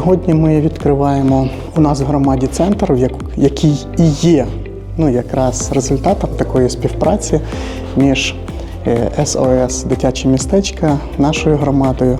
Сьогодні ми відкриваємо у нас в громаді центр, як- який і є ну, якраз результатом такої співпраці між е, СОС Дитячі містечка нашою громадою.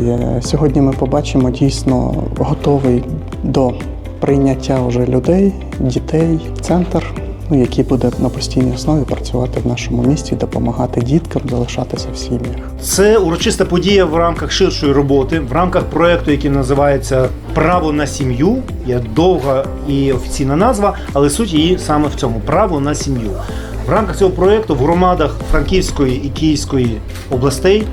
Е, Сьогодні ми побачимо дійсно готовий до прийняття вже людей, дітей, центр, ну, який буде на постійній основі працювати в нашому місті допомагати діткам залишатися в сім'ях. Це урочиста подія в рамках ширшої роботи, в рамках проекту, який називається Право на сім'ю. Є довга і офіційна назва, але суть її саме в цьому право на сім'ю. В рамках цього проекту в громадах Франківської і Київської областей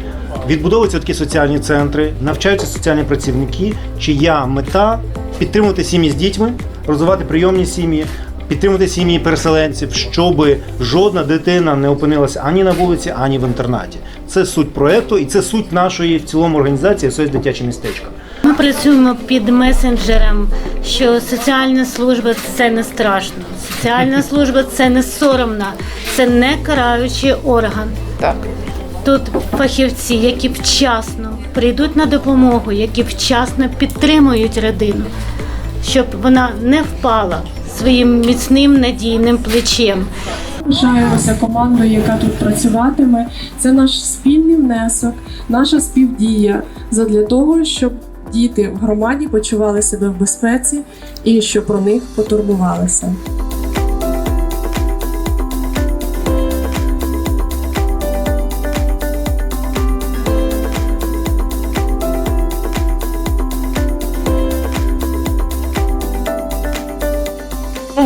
відбудовуються такі соціальні центри, навчаються соціальні працівники, чия мета підтримувати сім'ї з дітьми, розвивати прийомні сім'ї, підтримувати сім'ї переселенців, щоб жодна дитина не опинилася ані на вулиці, ані в інтернаті. Це суть проекту і це суть нашої в цілому організації «СОС дитяче містечко. Ми працюємо під месенджером, що соціальна служба це не страшно. Соціальна служба це не соромно, це не караючий орган. Так. Тут фахівці, які вчасно прийдуть на допомогу, які вчасно підтримують родину, щоб вона не впала своїм міцним надійним плечем. Пишаємося командою, яка тут працюватиме. Це наш спільний внесок, наша співдія задля того, щоб діти в громаді почували себе в безпеці і щоб про них потурбувалися.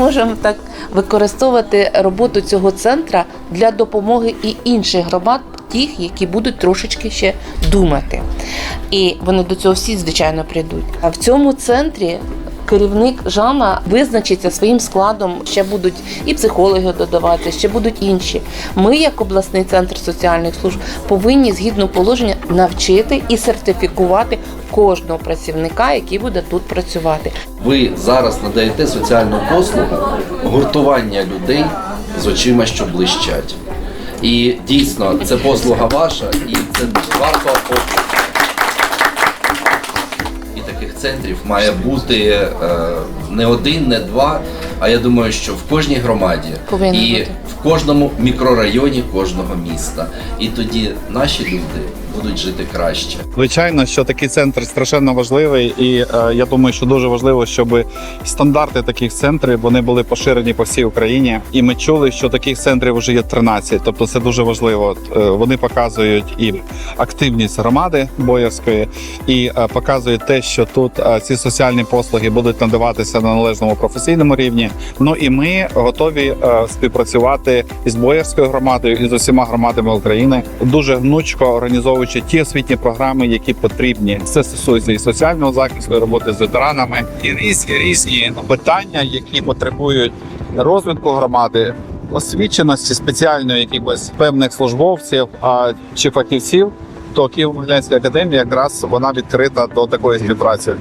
Можемо так використовувати роботу цього центра для допомоги і інших громад, тих, які будуть трошечки ще думати. І вони до цього всі, звичайно, прийдуть. А в цьому центрі. Керівник Жанна визначиться своїм складом. Ще будуть і психологи додавати, ще будуть інші. Ми, як обласний центр соціальних служб, повинні згідно положення навчити і сертифікувати кожного працівника, який буде тут працювати. Ви зараз надаєте соціальну послугу гуртування людей з очима, що блищать. І дійсно, це послуга ваша, і це варто оплату. І таких центрів має бути е, не один, не два. А я думаю, що в кожній громаді Повинно і бути. в кожному мікрорайоні кожного міста. І тоді наші люди будуть жити краще. Звичайно, що такий центр страшенно важливий, і е, я думаю, що дуже важливо, щоб стандарти таких центрів вони були поширені по всій Україні. І ми чули, що таких центрів вже є 13, тобто це дуже важливо. Е, Вони показують і активність громади боярської, і е, показують те, що тут е, ці соціальні послуги будуть надаватися на належному професійному рівні. Ну і ми готові е, співпрацювати із боярською громадою і з усіма громадами України, дуже гнучко організовуючи ті освітні програми, які потрібні. Це стосується і соціального захисту, і роботи з ветеранами, і різні різні питання, які потребують розвитку громади. Освіченості спеціальної якихось певних службовців а, чи фахівців, то Києво-Могилянська академія якраз вона відкрита до такої співпраці.